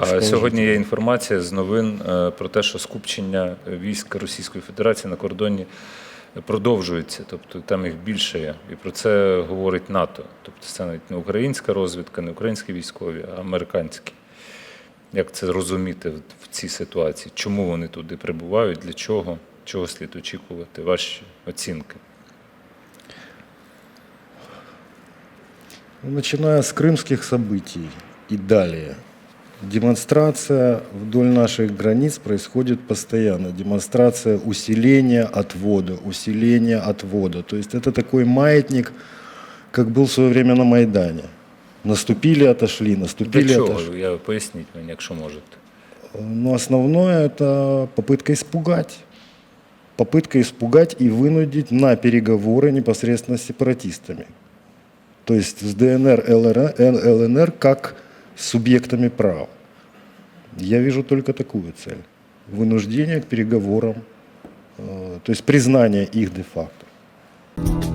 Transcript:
А сьогодні є інформація з новин е, про те, що скупчення військ Російської Федерації на кордоні продовжується, тобто там їх більше є. І про це говорить НАТО. Тобто це навіть не українська розвідка, не українські військові, а американські. Як це розуміти в цій ситуації? Чому вони туди прибувають? Для чого? Чого слід очікувати? Ваші оцінки? Начиная с крымских событий и далее. Демонстрация вдоль наших границ происходит постоянно. Демонстрация усиления отвода, усиления отвода. То есть это такой маятник, как был в свое время на Майдане. Наступили, отошли, наступили, Для чого? отошли. Я поясніть мені, якщо можете. Но основное это попытка испугать. Попытка испугать и вынудить на переговоры непосредственно с сепаратистами. То есть с ДНР, ЛР, ЛНР как субъектами права. Я вижу только такую цель. Вынуждение к переговорам, э, то есть признание их де-факто.